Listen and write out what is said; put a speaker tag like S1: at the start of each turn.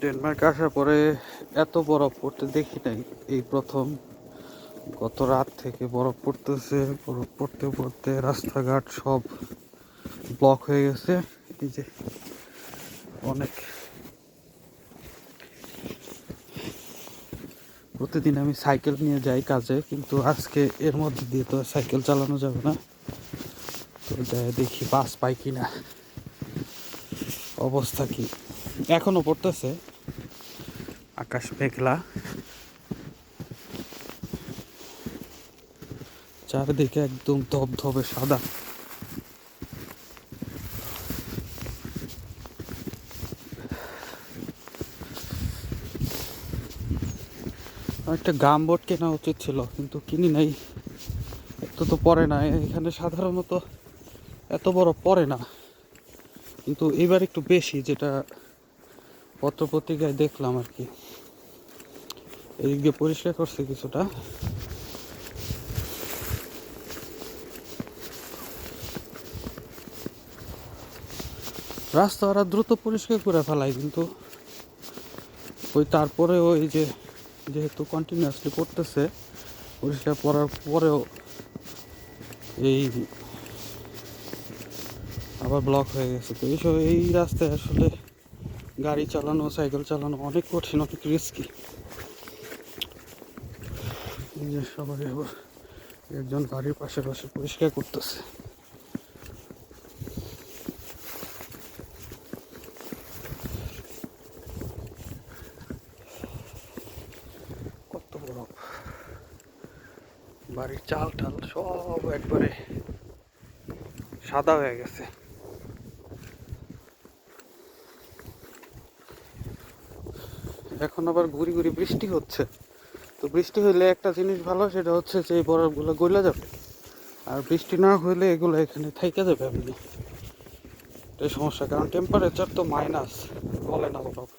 S1: Denmark আসার পরে এত বরফ পড়তে দেখি নাই। এই প্রথম গত রাত থেকে বরফ পড়তেছে, বরফ পড়তে পড়তে রাস্তাঘাট সব ব্লক হয়ে গেছে। এই যে অনেক। প্রতিদিন আমি সাইকেল নিয়ে যাই কাজে, কিন্তু আজকে এর মধ্যে দিয়ে তো সাইকেল চালানো যাবে না। তো যাই দেখি বাস পাই কিনা। অবস্থা কি? এখনও পড়তেছে। আকাশ মেঘলা। চারদিকে একদম ধবধবে সাদা। একটা গাম বোর্ড কেনা উচিত ছিল, কিন্তু কিনি নাই। এত তো পড়ে না, এখানে সাধারণত এত বড় পড়ে না। কিন্তু এবার একটু বেশি, যেটা পত্রপত্রিকায় দেখলাম আর কি। এদিক দিয়ে পরিষ্কার করছে কিছুটা। রাস্তা ওরা দ্রুত পরিষ্কার করে ফেলায়, কিন্তু ওই তারপরে ওই যে যেহেতু কন্টিনিউয়াসলি করতেছে, পরিষ্কার করার পরেও এই আবার ব্লক হয়ে গেছে। তো এইসব, এই রাস্তায় আসলে গাড়ি চালানো, সাইকেল চালানো অনেক কঠিন, অনেক রিস্কি সবাই আবার একজন গাড়ির পাশে পাশে পরিষ্কার করতেছে। কত বড় বাড়ির চাল টাল সব একবারে সাদা হয়ে গেছে। এখন আবার ঘুরি ঘুরি বৃষ্টি হচ্ছে। তো বৃষ্টি হইলে একটা জিনিস ভালো, সেটা হচ্ছে যে এই বরফগুলো গলে যাবে। আর বৃষ্টি না হইলে এগুলো এখানে থাইকে যাবে আপনি এটাই সমস্যা, কারণ টেম্পারেচার তো মাইনাস বলে না বরফ